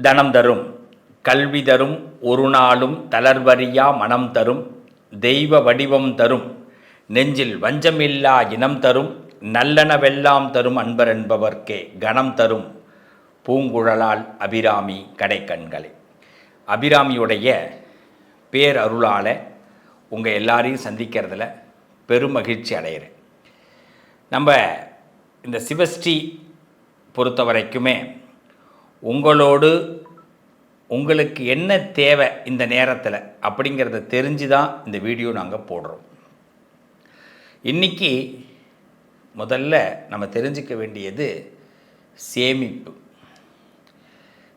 தனம் தரும். கல்வி தரும் ஒரு நாளும் தளர்வறியா மனம் தரும். தெய்வ வடிவம் தரும். நெஞ்சில் வஞ்சமில்லா இனம் தரும். நல்லனவெல்லாம் தரும் அன்பர் என்பவர்க்கே கணம் தரும். பூங்குழலால் அபிராமி கடைக்கண்களை. அபிராமியுடைய பேரருளால் உங்கள் எல்லாரையும் சந்திக்கிறதுல பெருமகிழ்ச்சி அடைகிறேன் நம்ம இந்த சிவஸ்ரீ பொறுத்த வரைக்குமே உங்களோடு உங்களுக்கு என்ன தேவை இந்த நேரத்தில் அப்படிங்கிறத தெரிஞ்சு தான் இந்த வீடியோ நாங்கள் போடுறோம். இன்றைக்கி முதல்ல நம்ம தெரிஞ்சுக்க வேண்டியது சேமிப்பு.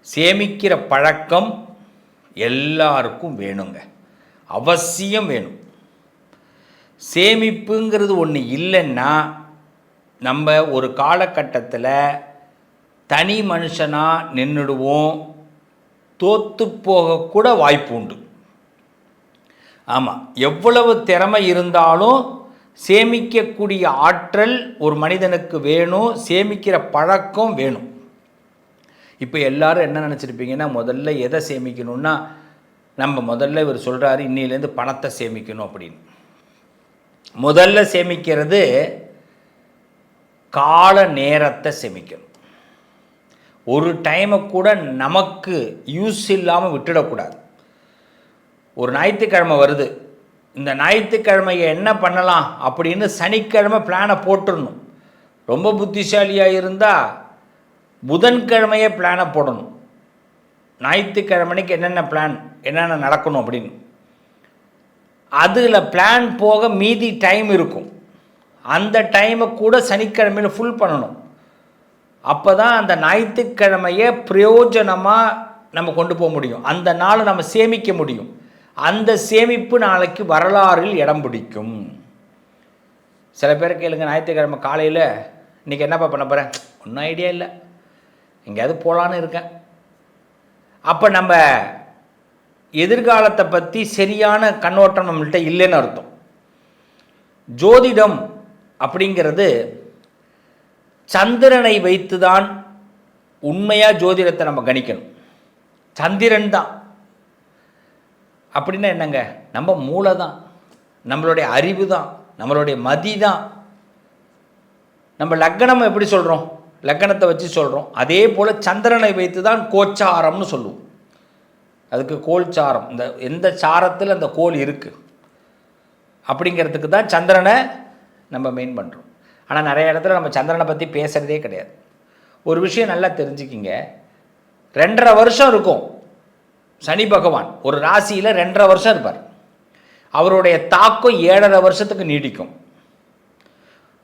சேமிக்கிற பழக்கம் எல்லாருக்கும் வேணுங்க. அவசியம் வேணும். சேமிப்புங்கிறது ஒன்று இல்லைன்னா நம்ம ஒரு காலகட்டத்தில் தனி மனுஷனாக நின்றுடுவோம் தோத்து போகக்கூட வாய்ப்பு உண்டு ஆமாம் எவ்வளவு திறமை இருந்தாலும் சேமிக்கக்கூடிய ஆற்றல் ஒரு மனிதனுக்கு வேணும் சேமிக்கிற பழக்கம் வேணும். இப்போ எல்லாரும் என்ன நினச்சிருப்பீங்கன்னா முதல்ல எதை சேமிக்கணும்னா நம்ம முதல்ல இவர் சொல்கிறாரு இன்னிலேருந்து பணத்தை சேமிக்கணும் அப்படின்னு. முதல்ல சேமிக்கிறது கால நேரத்தை சேமிக்கணும். ஒரு டைமை கூட நமக்கு யூஸ் இல்லாமல் விட்டுடக்கூடாது. ஒரு ஞாயிற்றுக்கிழமை வருது. இந்த ஞாயிற்றுக்கிழமையை என்ன பண்ணலாம் அப்படின்னு சனிக்கிழமை பிளானை போட்டுடணும். ரொம்ப புத்திசாலியாக இருந்தால் புதன்கிழமையே பிளானை போடணும். ஞாயிற்றுக்கிழமைக்கு என்னென்ன பிளான் என்னென்ன நடக்கணும் அப்படின்னு. அதில் பிளான் போக மீதி டைம் இருக்கும். அந்த டைமை கூட சனிக்கிழமையில் ஃபுல் பண்ணணும். அப்போ தான் அந்த ஞாயிற்றுக்கிழமையை பிரயோஜனமாக நம்ம கொண்டு போக முடியும். அந்த நாளை நம்ம சேமிக்க முடியும். அந்த சேமிப்பு நாளைக்கு வரலாறில் இடம் பிடிக்கும். சில பேர் கேளுங்க ஞாயிற்றுக்கிழமை காலையில் இன்றைக்கி என்னப்பா பண்ண போகிறேன் ஒன்றும் ஐடியா இல்லை. எங்கேயாவது போகலான்னு இருக்கேன். அப்போ நம்ம எதிர்காலத்தை பற்றி சரியான கண்ணோட்டம் நம்மள்கிட்ட இல்லைன்னு அர்த்தம். ஜோதிடம் அப்படிங்கிறது சந்திரனை வைத்து தான் உண்மையாக ஜோதிடத்தை நம்ம கணிக்கணும். சந்திரன் தான். அப்படின்னா என்னங்க? நம்ம மூளை தான் நம்மளுடைய அறிவு தான் நம்மளுடைய மதி தான் நம்ம லக்கணம் எப்படி சொல்கிறோம் லக்கணத்தை வச்சு சொல்கிறோம் அதே போல் சந்திரனை வைத்து தான் கோச்சாரம்னு சொல்லுவோம். அதுக்கு கோல் சாரம். இந்த எந்த சாரத்தில் அந்த கோல் இருக்குது அப்படிங்கிறதுக்கு தான் சந்திரனை நம்ம மெயின் பண்ணுறோம் ஆனால் நிறைய இடத்துல நம்ம சந்திரனை பற்றி பேசுகிறதே கிடையாது. ஒரு விஷயம் நல்லா தெரிஞ்சுக்கிங்க. ரெண்டரை வருஷம் இருக்கும். சனி பகவான் ஒரு ராசியில் ரெண்டரை வருஷம் இருப்பார். அவருடைய தாக்கம் ஏழரை வருஷத்துக்கு நீடிக்கும்.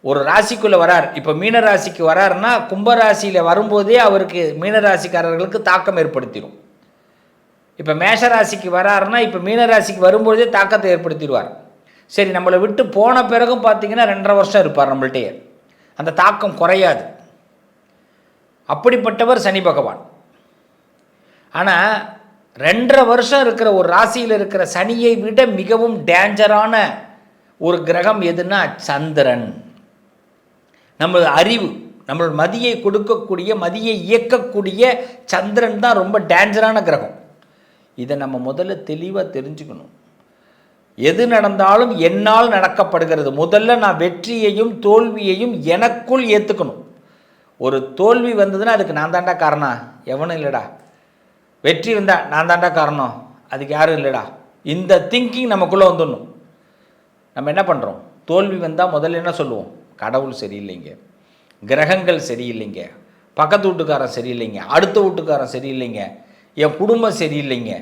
ஒரு ராசிக்குள்ளே வரார். இப்போ மீனராசிக்கு வராருன்னா கும்பராசியில் வரும்போதே அவருக்கு மீனராசிக்காரர்களுக்கு தாக்கம் ஏற்படுத்திடும் இப்போ மேஷ ராசிக்கு வராருன்னா இப்போ மீனராசிக்கு வரும்போதே தாக்கத்தை ஏற்படுத்திடுவார். சரி நம்மளை விட்டு போன பிறகும் பார்த்தீங்கன்னா ரெண்டரை வருஷம் இருப்பார் நம்மள்கிட்டயே அந்த தாக்கம் குறையாது. அப்படிப்பட்டவர் சனி பகவான். ஆனால் ரெண்டரை வருஷம் இருக்கிற ஒரு ராசியில் இருக்கிற சனியை விட மிகவும் டேஞ்சரான ஒரு கிரகம் எதுன்னா சந்திரன். நம்மளது அறிவு நம்மளோட மதியை கொடுக்கக்கூடிய மதியை இயக்கக்கூடிய சந்திரன் தான் ரொம்ப டேஞ்சரான கிரகம். இதை நம்ம முதல்ல தெளிவாக தெரிஞ்சுக்கணும். எது நடந்தாலும் என்னால் நடக்கப்படுகிறது. முதல்ல நான் வெற்றியையும் தோல்வியையும் எனக்குள் ஏற்றுக்கணும் ஒரு தோல்வி வந்ததுன்னா அதுக்கு நான் தாண்டா காரணம்? எவனும் இல்லைடா. வெற்றி வந்தா நான் தாண்டா காரணம்? அதுக்கு யாரும் இல்லைடா. இந்த திங்கிங் நமக்குள்ளே வந்துடணும். நம்ம என்ன பண்ணுறோம் தோல்வி வந்தால் முதல்ல என்ன சொல்லுவோம்? கடவுள் சரியில்லைங்க. கிரகங்கள் சரியில்லைங்க. பக்கத்து வீட்டுக்காரன் சரியில்லைங்க. அடுத்த வீட்டுக்காரன் சரியில்லைங்க. என் குடும்பம் சரியில்லைங்க.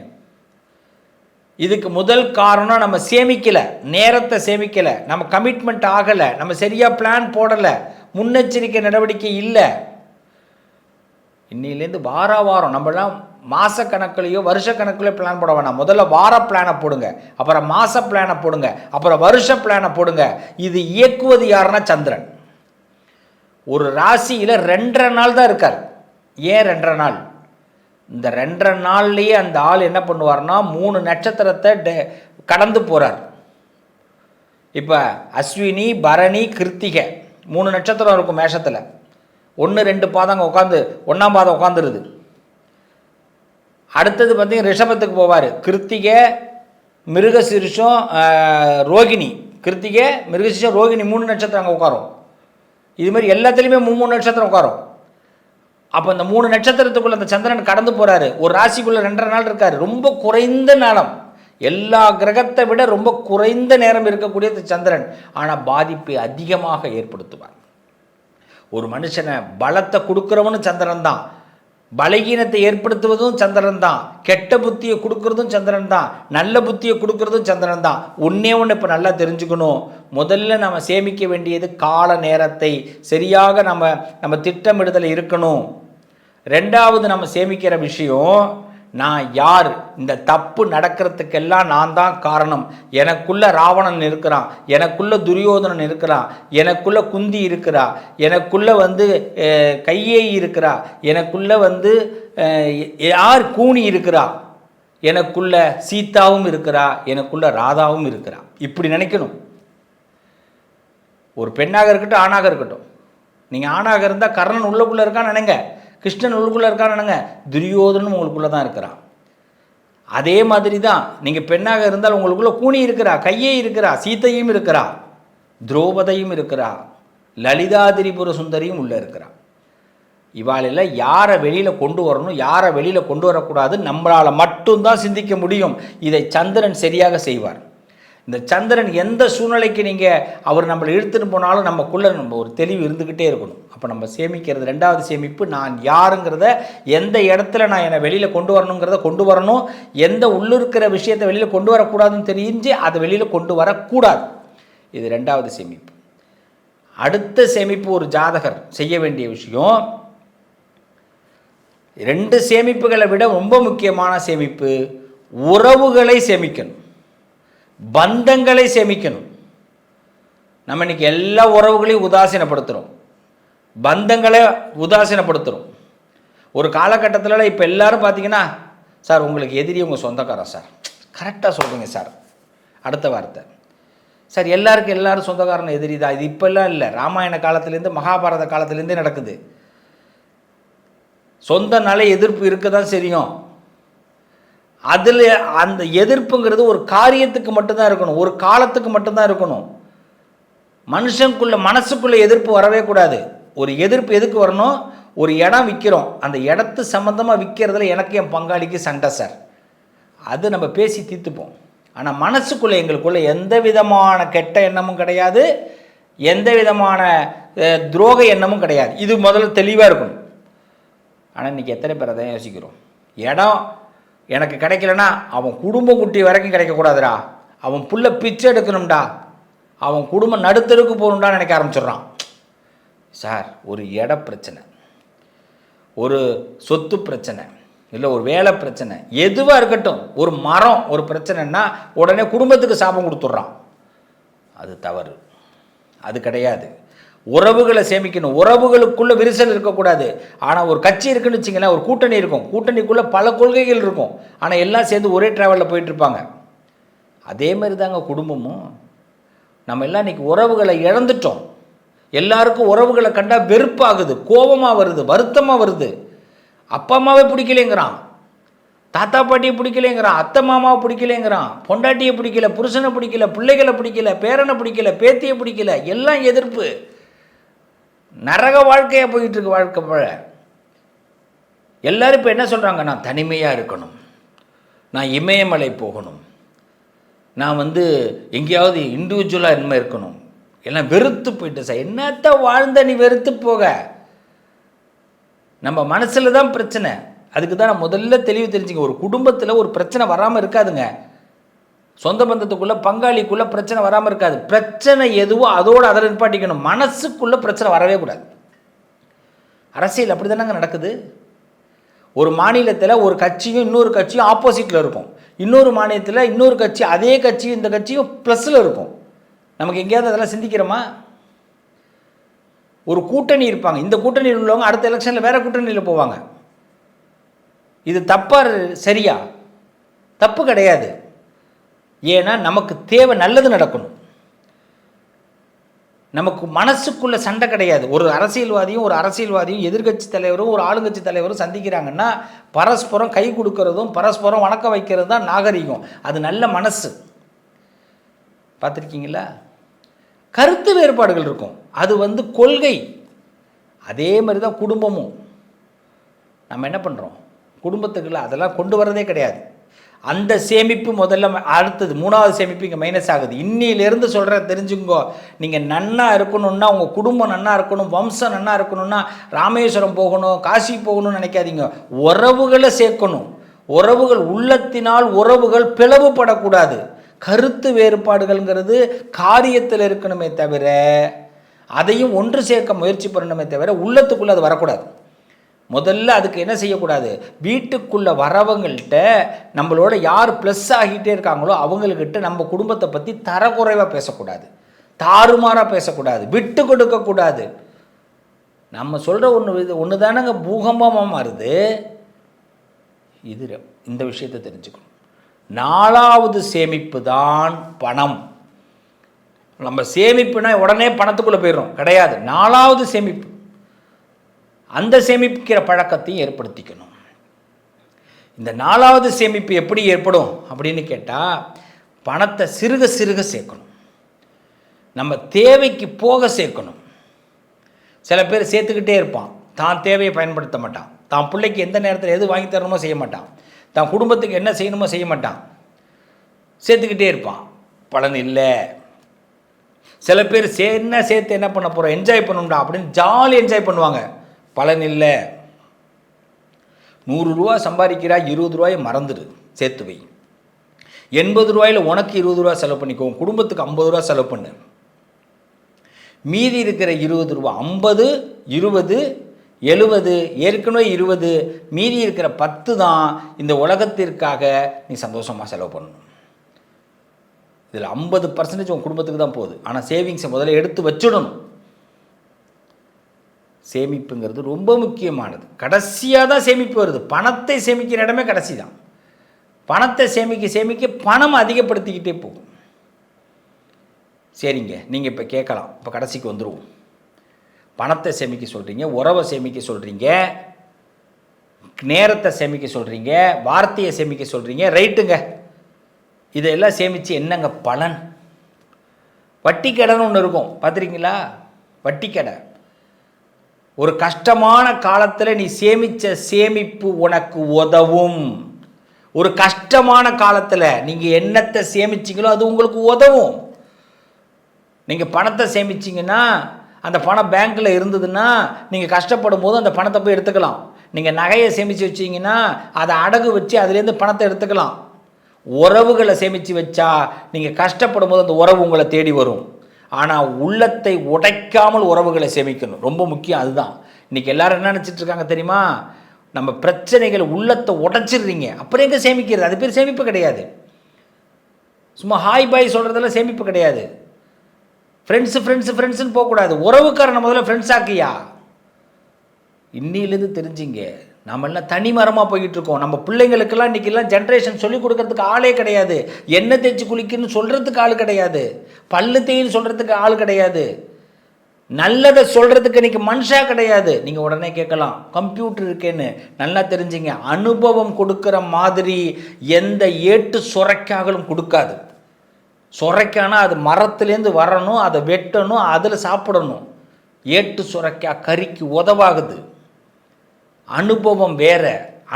இதுக்கு முதல் காரணம் நம்ம சேமிக்கலை நேரத்தை சேமிக்கலை நம்ம கமிட்மெண்ட் ஆகலை நம்ம சரியாக பிளான் போடலை முன்னெச்சரிக்கை நடவடிக்கை இல்லை. இன்னிலேருந்து வார வாரம் நம்மளாம் மாத கணக்குலையோ வருஷ கணக்குலையோ பிளான் போட வேணாம். முதல்ல வார பிளானை போடுங்க அப்புறம் மாத பிளானை போடுங்க அப்புறம் வருஷ பிளானை போடுங்க. இது இயக்குவது யாருன்னா சந்திரன். ஒரு ராசியில் ரெண்டரை நாள் தான் இருக்கார். ஏன் ரெண்டரை நாள்? இந்த ரெண்டரை நாள்லேயே அந்த ஆள் என்ன பண்ணுவார்னா மூணு நட்சத்திரத்தை டே கடந்து போகிறார் இப்போ அஸ்வினி பரணி கிருத்திகை மூணு நட்சத்திரம் இருக்கும் மேஷத்தில். ஒன்று ரெண்டு பாதங்க உட்காந்து ஒன்றாம் பாதம் உட்காந்துருது. அடுத்தது பார்த்திங்கன்னா ரிஷபத்துக்கு போவார். கிருத்திகை மிருகசீரிஷம் ரோகிணி. கிருத்திகை மிருகசீரிஷம் ரோகிணி மூணு நட்சத்திரம் அங்கே உட்காரும். இது மாதிரி எல்லாத்துலேயுமே மூணு மூணு நட்சத்திரம் உட்காரும். அப்போ இந்த மூணு நட்சத்திரத்துக்குள்ளே அந்த சந்திரன் கடந்து போகிறாரு ஒரு ராசிக்குள்ளே ரெண்டரை நாள் இருக்கார். ரொம்ப குறைந்த நேரம் எல்லா கிரகத்தை விட ரொம்ப குறைந்த நேரம் இருக்கக்கூடிய இந்த சந்திரன். ஆனால் பாதிப்பை அதிகமாக ஏற்படுத்துவார். ஒரு மனுஷனை பலத்தை கொடுக்குறவனும் சந்திரன் தான் பலகீனத்தை ஏற்படுத்துவதும் சந்திரன் தான் கெட்ட புத்தியை கொடுக்கறதும் சந்திரன் தான் நல்ல புத்தியை கொடுக்கறதும் சந்திரன் தான் ஒன்றே ஒன்று இப்போ நல்லா தெரிஞ்சுக்கணும். முதல்ல நம்ம சேமிக்க வேண்டியது கால நேரத்தை. சரியாக நம்ம நம்ம திட்டமிடுதல் இருக்கணும். ரெண்டாவது நம்ம சேமிக்கிற விஷயம் நான் யார்? இந்த தப்பு நடக்கிறதுக்கெல்லாம் நான் தான் காரணம். எனக்குள்ள ராவணன் இருக்கிறான். எனக்குள்ள துரியோதனன் இருக்கிறான். எனக்குள்ள குந்தி இருக்கிறா. எனக்குள்ள வந்து கையே இருக்கிறா. எனக்குள்ள வந்து யார் கூனி இருக்கிறா? எனக்குள்ள சீதாவும் இருக்கிறா. எனக்குள்ள ராதாவும் இருக்கிறா. இப்படி நினைக்கணும். ஒரு பெண்ணாக இருக்கட்டும் ஆணாக இருக்கட்டும். நீங்கள் ஆணாக இருந்தால் கர்ணன் உள்ளக்குள்ளே இருக்கான்னு நினைங்க. கிருஷ்ணன் உள்ளுக்குள்ளே இருக்கானுங்க துரியோதனும் உங்களுக்குள்ளே தான் இருக்கிறான். அதே மாதிரி தான் நீங்கள் பெண்ணாக இருந்தால் உங்களுக்குள்ளே கூனி இருக்கிறா கையே இருக்கிறா சீத்தையும் இருக்கிறா துரோபதையும் இருக்கிறா லலிதா திரிபுர சுந்தரியும் உள்ளே இருக்கிறா. இவாளில் யாரை வெளியில் கொண்டு வரணும் யாரை வெளியில் கொண்டு வரக்கூடாது நம்மளால் மட்டும்தான் சிந்திக்க முடியும். இதை சந்திரன் சரியாக செய்வார். இந்த சந்திரன் எந்த சூழ்நிலைக்கு நீங்கள் அவர் நம்மளை இழுத்துட்டு போனாலும் நமக்குள்ளே நம்ம ஒரு தெளிவு இருந்துக்கிட்டே இருக்கணும். அப்போ நம்ம சேமிக்கிறது ரெண்டாவது சேமிப்பு நான் யாருங்கிறத எந்த இடத்துல நான் என்னை வெளியில் கொண்டு வரணுங்கிறத கொண்டு வரணும். எந்த உள்ளிருக்கிற விஷயத்தை வெளியில் கொண்டு வரக்கூடாதுன்னு தெரிஞ்சு அதை வெளியில் கொண்டு வரக்கூடாது. இது ரெண்டாவது சேமிப்பு. அடுத்த சேமிப்பு ஒரு ஜாதகர் செய்ய வேண்டிய விஷயம். ரெண்டு சேமிப்புகளை விட ரொம்ப முக்கியமான சேமிப்பு உறவுகளை சேமிக்கணும். பந்தங்களை சேமிக்கணும். நம்ம இன்னைக்கு எல்லா உறவுகளையும் உதாசீனப்படுத்துகிறோம் பந்தங்களை உதாசீனப்படுத்துகிறோம் ஒரு காலகட்டத்தில் இப்போ எல்லாரும் பார்த்தீங்கன்னா சார் உங்களுக்கு எதிரி உங்கள் சொந்தக்காரன் சார்? கரெக்டாக சொல்கிறீங்க சார். அடுத்த வார்த்தை. சார் எல்லாருக்கும் எல்லாரும் சொந்தக்காரன் எதிரி தான். இது இப்போல்லாம் இல்லை. ராமாயண காலத்துலேருந்து மகாபாரத காலத்துலேருந்தே நடக்குது. சொந்தனால எதிர்ப்பு இருக்க தான் தெரியும் அதில் அந்த எதிர்ப்புங்கிறது ஒரு காரியத்துக்கு மட்டும்தான் இருக்கணும். ஒரு காலத்துக்கு மட்டும்தான் இருக்கணும். மனுஷனுக்குள்ள மனசுக்குள்ளே எதிர்ப்பு வரவே கூடாது. ஒரு எதிர்ப்பு எதுக்கு வரணும்? ஒரு இடம் விற்கிறோம் அந்த இடத்து சம்மந்தமாக விற்கிறதுல எனக்கு என் பங்காளிக்கு சண்டை சார். அது நம்ம பேசி தீர்த்துப்போம். ஆனால் மனசுக்குள்ளே எங்களுக்குள்ள எந்த விதமான கெட்ட எண்ணமும் கிடையாது. எந்த விதமான துரோக எண்ணமும் கிடையாது. இது முதல்ல தெளிவாக இருக்கணும். ஆனால் இன்றைக்கி எத்தனை பேர் அதான் யோசிக்கிறோம். இடம் எனக்கு கிடைக்கலனா அவன் குடும்ப குட்டி வரைக்கும் கிடைக்கக்கூடாதுடா. அவன் புள்ள பிச்சை எடுக்கணும்டா. அவன் குடும்பம் நடுத்தருக்கு போகணும்டா நினைக்க ஆரம்பிச்சிடுறான். சார் ஒரு இட பிரச்சனை. ஒரு சொத்து பிரச்சனை. இல்லை ஒரு வேலை பிரச்சனை. எதுவாக இருக்கட்டும் ஒரு மரம் ஒரு பிரச்சனைன்னா உடனே குடும்பத்துக்கு சாபம் கொடுத்துட்றான். அது தவறு. அது கிடையாது. உறவுகளை சேமிக்கணும். உறவுகளுக்குள்ள விரிசல் இருக்கக்கூடாது. ஆனால் ஒரு கட்சி இருக்குன்னு வச்சிங்களேன் ஒரு கூட்டணி இருக்கும். கூட்டணிக்குள்ளே பல கொள்கைகள் இருக்கும். ஆனால் எல்லாம் சேர்ந்து ஒரே ட்ராவலில் போயிட்டு இருப்பாங்க. அதே மாதிரி தாங்க குடும்பமும். நம்ம எல்லாம் இன்னைக்கு உறவுகளை இழந்துட்டோம். எல்லாருக்கும் உறவுகளை கண்டால் வெறுப்பாகுது. கோபமாக வருது. வருத்தமாக வருது. அப்பா அம்மாவே பிடிக்கலைங்கிறான். தாத்தா பாட்டியை பிடிக்கலைங்கிறான். அத்தை மாமாவை பிடிக்கலைங்கிறான். பொண்டாட்டியை பிடிக்கல புருஷனை பிடிக்கல பிள்ளைகளை பிடிக்கல பேரனை பிடிக்கல பேத்தியை பிடிக்கல. எல்லாம் எதிர்ப்பு. நரக வாழ்க்கையாக போயிட்டுருக்கு வாழ்க்கை போல. எல்லாரும் இப்போ என்ன சொல்கிறாங்க நான் தனிமையாக இருக்கணும். நான் இமயமலை போகணும். நான் வந்து எங்கேயாவது இண்டிவிஜுவலாக இனிமேல் இருக்கணும். எல்லாம் வெறுத்து போயிட்டு சார். என்னத்த வாழ்ந்த நீ வெறுத்து போக? நம்ம மனசில் தான் பிரச்சனை. அதுக்கு தான் நான் முதல்ல தெளிவு தெரிஞ்சுங்க ஒரு குடும்பத்தில் ஒரு பிரச்சனை வராமல் இருக்காதுங்க. சொந்த பந்தத்துக்குள்ளே பங்காளிக்குள்ளே பிரச்சனை வராமல் இருக்காது. பிரச்சனை எதுவோ அதோடு அதில் நிப்பாட்டிக்கணும். மனசுக்குள்ளே பிரச்சனை வரவே கூடாது. அரசியல் அப்படி தானங்க நடக்குது? ஒரு மாநிலத்தில் ஒரு கட்சியும் இன்னொரு கட்சியும் ஆப்போசிட்டில் இருக்கும். இன்னொரு மாநிலத்தில் இன்னொரு கட்சி அதே கட்சியும் இந்த கட்சியும் ப்ளஸில் இருக்கும். நமக்கு எங்கேயாவது அதெல்லாம் சிந்திக்கிறோமா? ஒரு கூட்டணி இருப்பாங்க. இந்த கூட்டணியில் உள்ளவங்க அடுத்த எலெக்ஷனில் வேறு கூட்டணியில் போவாங்க. இது தப்பா சரியா? தப்பு கிடையாது. ஏன்னா நமக்கு தேவை நல்லது நடக்கணும். நமக்கு மனசுக்குள்ள சண்டை கிடையாது. ஒரு அரசியல்வாதியும் ஒரு அரசியல்வாதியும் எதிர்க்கட்சி தலைவரும் ஒரு ஆளுங்கட்சி தலைவரும் சந்திக்கிறாங்கன்னா பரஸ்பரம் கை கொடுக்கறதும் பரஸ்பரம் வணக்க வைக்கிறது தான் நாகரிகம். அது நல்ல மனசு. பார்த்துருக்கீங்களா? கருத்து வேறுபாடுகள் இருக்கும். அது வந்து கொள்கை. அதே மாதிரி தான் குடும்பமும். நம்ம என்ன பண்ணுறோம் குடும்பத்துக்குள்ள அதெல்லாம் கொண்டு வரதே கிடையாது. அந்த சேமிப்பு முதல்ல அடுத்தது மூணாவது சேமிப்பு இங்கே மைனஸ் ஆகுது. இன்னிலேருந்து சொல்கிற தெரிஞ்சுங்கோ. நீங்கள் நன்னா இருக்கணும்னா உங்கள் குடும்பம் நன்னா இருக்கணும் வம்சம் நன்னா இருக்கணும்னா ராமேஸ்வரம் போகணும் காசி போகணும்னு நினைக்காதீங்க. உறவுகளை சேர்க்கணும். உறவுகள் உள்ளத்தினால் உறவுகள் பிளவுபடக்கூடாது. கருத்து வேறுபாடுகள்ங்கிறது காரியத்தில் இருக்கணுமே தவிர அதையும் ஒன்று சேர்க்க முயற்சி பண்ணணுமே தவிர உள்ளத்துக்குள்ளே அது வரக்கூடாது. முதல்ல அதுக்கு என்ன செய்யக்கூடாது? வீட்டுக்குள்ள வரவங்கள்ட்ட நம்மளோட யார் ப்ளஸ் ஆகிட்டே இருக்காங்களோ அவங்கக்கிட்ட நம்ம குடும்பத்தை பற்றி தரக்குறைவாக பேசக்கூடாது. தாறுமாறாக பேசக்கூடாது. விட்டு கொடுக்கக்கூடாது. நம்ம சொல்கிற ஒன்று இது ஒன்று தானேங்க பூகம்பமாக மாறுது? இது இந்த விஷயத்தை தெரிஞ்சுக்கணும். நாலாவது சேமிப்பு தான் பணம். நம்ம சேமிப்புனா உடனே பணத்துக்குள்ளே போயிடுறோம். கிடையாது. நாலாவது சேமிப்பு. அந்த சேமிக்கிற பழக்கத்தையும் ஏற்படுத்திக்கணும். இந்த நாலாவது சேமிப்பு எப்படி ஏற்படும் அப்படின்னு கேட்டால் பணத்தை சிறுக சிறுக சேர்க்கணும். நம்ம தேவைக்கு போக சேர்க்கணும். சில பேர் சேர்த்துக்கிட்டே இருப்பான். தான் தேவையை பயன்படுத்த மாட்டான். தான் பிள்ளைக்கு எந்த நேரத்தில் எது வாங்கி தரணுமோ செய்ய மாட்டான். தான் குடும்பத்துக்கு என்ன செய்யணுமோ செய்ய மாட்டான். சேர்த்துக்கிட்டே இருப்பான். பலன் இல்லை. சில பேர் சே என்ன சேர்த்து என்ன பண்ண போகிறோம் என்ஜாய் பண்ணணும்டா அப்படின்னு ஜாலி என்ஜாய் பண்ணுவாங்க. பலன் இல்லை. நூறு ரூபா சம்பாதிக்கிறா இருபது ரூபாயை மறந்துடு சேர்த்து வை. எண்பது ரூபாயில் உனக்கு இருபது ரூபா செலவு பண்ணிக்கோ குடும்பத்துக்கு ஐம்பது ரூபா செலவு பண்ணு. மீதி இருக்கிற இருபது ரூபா ஐம்பது இருபது எழுபது ஏற்கனவே இருபது மீதி இருக்கிற பத்து தான் இந்த உலகத்திற்காக நீ சந்தோஷமாக செலவு பண்ணணும் இதில் ஐம்பது பர்சன்டேஜ் உன் குடும்பத்துக்கு தான் போகுது. ஆனால் சேவிங்ஸை முதல்ல எடுத்து வச்சிடணும். சேமிப்புங்கிறது ரொம்ப முக்கியமானது. கடைசியாக தான் சேமிப்பு வருது. பணத்தை சேமிக்கிற இடமே கடைசி தான். பணத்தை சேமிக்க சேமிக்க பணம் அதிகப்படுத்திக்கிட்டே போகும். சரிங்க. நீங்கள் இப்போ கேட்கலாம். இப்போ கடைசிக்கு வந்துடுவோம் பணத்தை சேமிக்க சொல்கிறீங்க உறவை சேமிக்க சொல்கிறீங்க நேரத்தை சேமிக்க சொல்கிறீங்க வார்த்தையை சேமிக்க சொல்கிறீங்க ரைட்டுங்க. இதெல்லாம் சேமித்து என்னங்க பலன்? வட்டி கடைன்னு ஒன்று இருக்கும். பார்த்துருக்கீங்களா? வட்டி கடை ஒரு கஷ்டமான காலத்தில் நீ சேமித்த சேமிப்பு உனக்கு உதவும். ஒரு கஷ்டமான காலத்தில் நீங்கள் என்னத்தை சேமிச்சீங்களோ அது உங்களுக்கு உதவும். நீங்கள் பணத்தை சேமிச்சிங்கன்னா அந்த பணம் பேங்க்கில் இருந்ததுன்னா நீங்கள் கஷ்டப்படும் போது அந்த பணத்தை போய் எடுத்துக்கலாம். நீங்கள் நகையை சேமித்து வச்சீங்கன்னா அதை அடகு வச்சு அதுலேருந்து பணத்தை எடுத்துக்கலாம். உறவுகளை சேமித்து வச்சா நீங்கள் கஷ்டப்படும் போது அந்த உறவு உங்களை தேடி வரும். ஆனால் உள்ளத்தை உடைக்காமல் உறவுகளை சேமிக்கணும். ரொம்ப முக்கியம் அதுதான். இன்றைக்கி எல்லாரும் என்ன நினச்சிட்டு இருக்காங்க தெரியுமா? நம்ம பிரச்சனைகள் உள்ளத்தை உடைச்சிடுறீங்க. அப்புறம் எங்கே சேமிக்கிறது? அது பேர் சேமிப்பு கிடையாது. சும்மா ஹாய் பாய் சொல்கிறதெல்லாம் சேமிப்பு கிடையாது. ஃப்ரெண்ட்ஸு ஃப்ரெண்ட்ஸு ஃப்ரெண்ட்ஸுன்னு போகக்கூடாது. உறவுக்காரனை முதல்ல ஃப்ரெண்ட்ஸ் ஆக்கியா? இன்னிலேருந்து தெரிஞ்சிங்க. நம்மளாம் தனி மரமாக போய்கிட்டு இருக்கோம் நம்ம பிள்ளைங்களுக்கெல்லாம் இன்றைக்கெல்லாம் ஜென்ரேஷன் சொல்லிக் கொடுக்கறதுக்கு ஆளே கிடையாது. எண்ணெய் தேய்ச்சி குளிக்கணும்னு சொல்கிறதுக்கு ஆள் கிடையாது. பல்லு தேயின்னு சொல்கிறதுக்கு ஆள் கிடையாது. நல்லதை சொல்கிறதுக்கு இன்றைக்கி மனுஷா கிடையாது. நீங்கள் உடனே கேட்கலாம் கம்ப்யூட்டர் இருக்கேன்னு. நல்லா தெரிஞ்சுங்க. அனுபவம் கொடுக்குற மாதிரி எந்த ஏட்டு சுரைக்காகலும் கொடுக்காது. சுரைக்கானா அது மரத்துலேருந்து வரணும் அதை வெட்டணும் அதில் சாப்பிடணும். ஏட்டு சுரைக்கா கறிக்கு உதவாகுது. அனுபவம் வேற.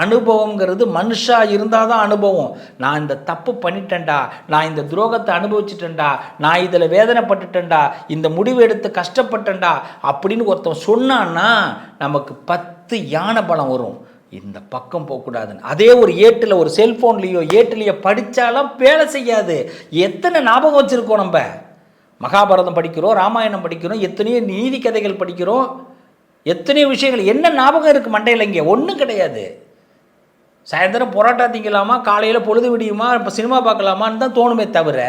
அனுபவங்கிறது மனுஷா இருந்தால் தான் அனுபவம். நான் இந்த தப்பு பண்ணிட்டேன்டா நான் இந்த துரோகத்தை அனுபவிச்சிட்டேன்டா நான் இதில் வேதனைப்பட்டுட்டேன்டா இந்த முடிவு எடுத்து கஷ்டப்பட்டேன்டா அப்படின்னு ஒருத்தன் சொன்னான்னா நமக்கு பத்து யானை பலம் வரும். இந்த பக்கம் போகக்கூடாதுன்னு. அதே ஒரு ஏட்டில் ஒரு செல்ஃபோன்லேயோ ஏட்டுலேயோ படித்தாலும் வேலை செய்யாது. எத்தனை ஞாபகம் வச்சுருக்கோம் நம்ம? மகாபாரதம் படிக்கிறோம் ராமாயணம் படிக்கிறோம் எத்தனையோ நீதி கதைகள் படிக்கிறோம். எத்தனையோ விஷயங்கள் என்ன ஞாபகம் இருக்குது மண்டையில் இங்கே? ஒன்றும் கிடையாது. சாயந்தரம் பொரோட்டா திங்கலாமா? காலையில் பொழுது விடியுமா? இப்போ சினிமா பார்க்கலாமான்னு தான் தோணுமே தவிர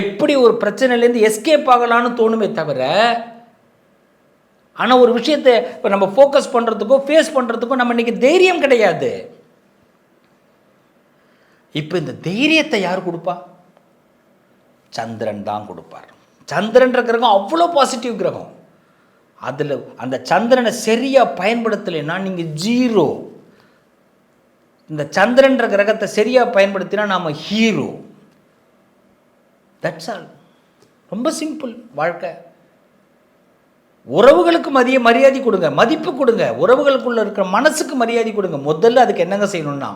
எப்படி ஒரு பிரச்சனையிலேருந்து எஸ்கேப் ஆகலான்னு தோணுமே தவிர ஆனால் ஒரு விஷயத்தை இப்போ நம்ம ஃபோக்கஸ் பண்ணுறதுக்கோ ஃபேஸ் பண்ணுறதுக்கோ நம்ம இன்றைக்கி தைரியம் கிடையாது. இப்போ இந்த தைரியத்தை யார் கொடுப்பா? சந்திரன் தான் கொடுப்பார். சந்திரன்ற கிரகம் அவ்வளோ பாசிட்டிவ் கிரகம். அதில் அந்த சந்திரனை சரியாக பயன்படுத்தலைன்னா நீங்கள் ஜீரோ இந்த சந்திரன்ற கிரகத்தை சரியாக பயன்படுத்தினா நாம் ஹீரோ தட்ஸ் ஆல் ரொம்ப சிம்பிள் வாழ்க்கை. உறவுகளுக்கு மதிய மரியாதை கொடுங்க மதிப்பு கொடுங்க. உறவுகளுக்குள்ளே இருக்கிற மனசுக்கு மரியாதை கொடுங்க. முதல்ல அதுக்கு என்னங்க செய்யணும்னா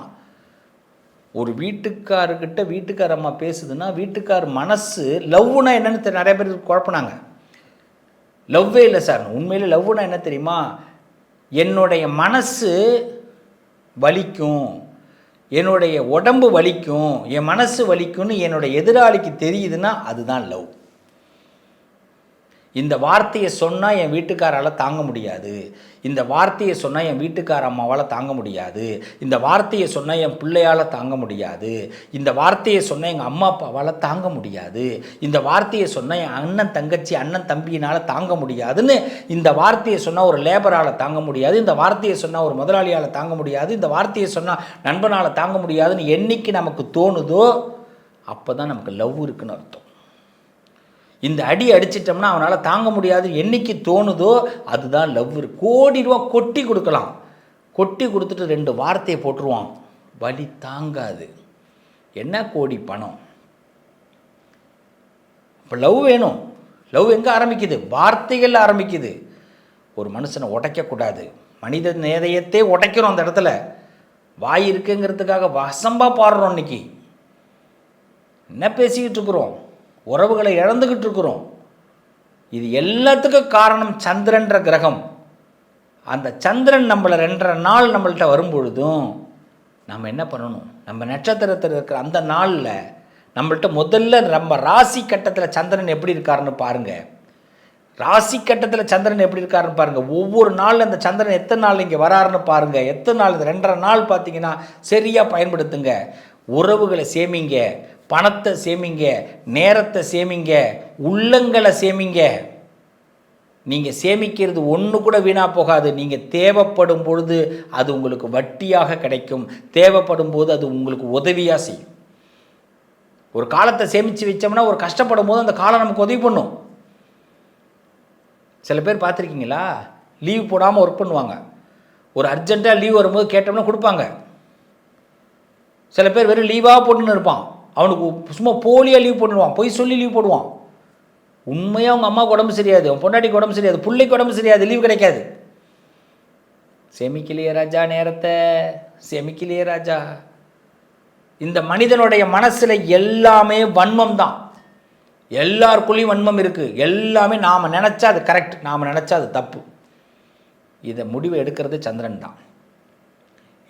ஒரு வீட்டுக்காரர்கிட்ட வீட்டுக்கார அம்மா பேசுதுன்னா வீட்டுக்கார் மனசு லவ்னா என்னன்னு நிறைய பேர் குழப்பினாங்க. லவ்வே இல்லை சார். உண்மையில் லவ்னா என்ன தெரியுமா? என்னுடைய மனசு வலிக்கும். என்னுடைய உடம்பு வலிக்கும். என் மனசு வலிக்கும்னு என்னுடைய எதிராளிக்கு தெரியுதுன்னா அதுதான் லவ். இந்த வார்த்தையை சொன்னால் என் வீட்டுக்காரால் தாங்க முடியாது. இந்த வார்த்தையை சொன்னால் என் வீட்டுக்கார அம்மாவால் தாங்க முடியாது. இந்த வார்த்தையை சொன்னால் என் பிள்ளையால் தாங்க முடியாது. இந்த வார்த்தையை சொன்னால் எங்கள் அம்மா அப்பாவால் தாங்க முடியாது. இந்த வார்த்தையை சொன்னால் என் அண்ணன் தங்கச்சி அண்ணன் தம்பியினால் தாங்க முடியாதுன்னு இந்த வார்த்தையை சொன்னால் ஒரு லேபரால் தாங்க முடியாது. இந்த வார்த்தையை சொன்னால் ஒரு முதலாளியால் தாங்க முடியாது. இந்த வார்த்தையை சொன்னால் நண்பனால் தாங்க முடியாதுன்னு என்னைக்கு நமக்கு தோணுதோ அப்போ தான் நமக்கு லவ் இருக்குன்னு அர்த்தம். இந்த அடி அடிச்சிட்டோம்னா அவனால் தாங்க முடியாது என்னைக்கு தோணுதோ அதுதான் லவ் கோடி ரூபா கொட்டி கொடுக்கலாம். கொட்டி கொடுத்துட்டு ரெண்டு வார்த்தையை போட்டுருவான். வலி தாங்காது. என்ன கோடி பணம்? இப்போ லவ் வேணும். லவ் எங்கே ஆரம்பிக்குது? வார்த்தைகள் ஆரம்பிக்குது. ஒரு மனுஷனை உடைக்கக்கூடாது. மனித நேதையத்தே உடைக்கிறோம் அந்த இடத்துல. வாய் இருக்குங்கிறதுக்காக வசம்பா பாடுறோம் இன்னைக்கு. என்ன பேசிக்கிட்டு இருக்கிறோம்? உறவுகளை இழந்துக்கிட்டு இருக்கிறோம். இது எல்லாத்துக்கும் காரணம் சந்திரன்ற கிரகம். அந்த சந்திரன் நம்மளை ரெண்டரை நாள் நம்மள்கிட்ட வரும்பொழுதும் நம்ம என்ன பண்ணணும்? நம்ம நட்சத்திரத்தில் இருக்கிற அந்த நாளில் நம்மள்கிட்ட முதல்ல நம்ம ராசி கட்டத்தில் சந்திரன் எப்படி இருக்காருன்னு பாருங்கள் ராசி கட்டத்தில் சந்திரன் எப்படி இருக்காருன்னு பாருங்கள் ஒவ்வொரு நாளில் அந்த சந்திரன் எத்தனை நாள் இங்கே வராருன்னு பாருங்கள் எத்தனை நாள்? இந்த ரெண்டரை நாள் பார்த்தீங்கன்னா சரியாக பயன்படுத்துங்க. உறவுகளை சேமிங்க. பணத்தை சேமிங்க நேரத்தை சேமிங்க உள்ளங்களை சேமிங்க. நீங்கள் சேமிக்கிறது ஒன்று கூட வீணாக போகாது. நீங்கள் தேவைப்படும் பொழுது அது உங்களுக்கு வட்டியாக கிடைக்கும். தேவைப்படும் போது அது உங்களுக்கு உதவியாக செய்யும். ஒரு காலத்தை சேமித்து வச்சோம்னா ஒரு கஷ்டப்படும் போது அந்த காலம் நமக்கு உதவி பண்ணும். சில பேர் பார்த்துருக்கீங்களா? லீவ் போடாமல் ஒர்க் பண்ணுவாங்க. ஒரு அர்ஜென்ட்டாக லீவ் வரும்போது கேட்டோம்னா கொடுப்பாங்க. சில பேர் வெறும் லீவாக போட்டுன்னு இருப்பான். அவனுக்கு சும்மா போலியாக லீவ் போட்டுடுவான். பொய் சொல்லி லீவ் போடுவான். உண்மையாக அவங்க அம்மாவுக்கு உடம்பு சரியாது அவன் பொண்டாட்டிக்கு உடம்பு சரியாது பிள்ளைக்கு உடம்பு சரியாது லீவ் கிடைக்காது. செமிக்கலையே ராஜா நேரத்தை செமிக்கலையே ராஜா. இந்த மனிதனுடைய மனசில் எல்லாமே வன்மம் தான் எல்லாருக்குள்ளேயும் வன்மம் இருக்குது எல்லாமே நாம் நினச்சா அது கரெக்ட் நாம் நினச்சா அது தப்பு. இதை முடிவை எடுக்கிறது சந்திரன் தான்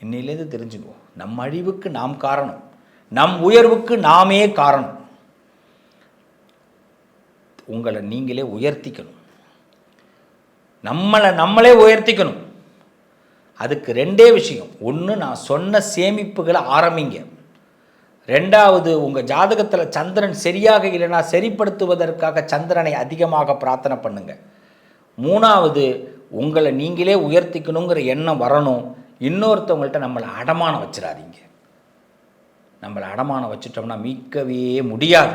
இன்னிலேருந்து தெரிஞ்சுக்குவோம். நம் அழிவுக்கு நாம் காரணம். நம் உயர்வுக்கு நாமே காரணம். உங்களை நீங்களே உயர்த்திக்கணும். நம்மளை நம்மளே உயர்த்திக்கணும். அதுக்கு ரெண்டே விஷயம். ஒன்று நான் சொன்ன சேமிப்புகளை ஆரம்பிங்க. ரெண்டாவது உங்கள் ஜாதகத்தில் சந்திரன் சரியாக இல்லைன்னா சரிப்படுத்துவதற்காக சந்திரனை அதிகமாக பிரார்த்தனை பண்ணுங்க. மூணாவது உங்களை நீங்களே உயர்த்திக்கணுங்கிற எண்ணம் வரணும். இன்னொருத்தவங்கள்ட்ட நம்மளை அடமானம் வச்சிடாதீங்க. நம்மளை அடமானம் வச்சுட்டோம்னா மீட்கவே முடியாது.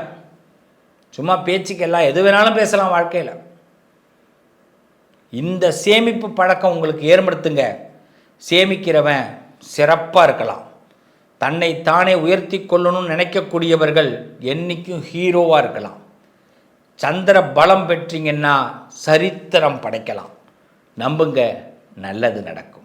சும்மா பேச்சுக்கெல்லாம் எது வேணாலும் பேசலாம் வாழ்க்கையில். இந்த சேமிப்பு பழக்கம் உங்களுக்கு ஏற்படுத்துங்க. சேமிக்கிறவன் சிறப்பாக இருக்கலாம். தன்னை தானே உயர்த்தி கொள்ளணும்னு நினைக்கக்கூடியவர்கள் என்றைக்கும் ஹீரோவாக இருக்கலாம். சந்திர பலம் பெற்றீங்கன்னா சரித்திரம் படைக்கலாம். நம்புங்க நல்லது நடக்கும்.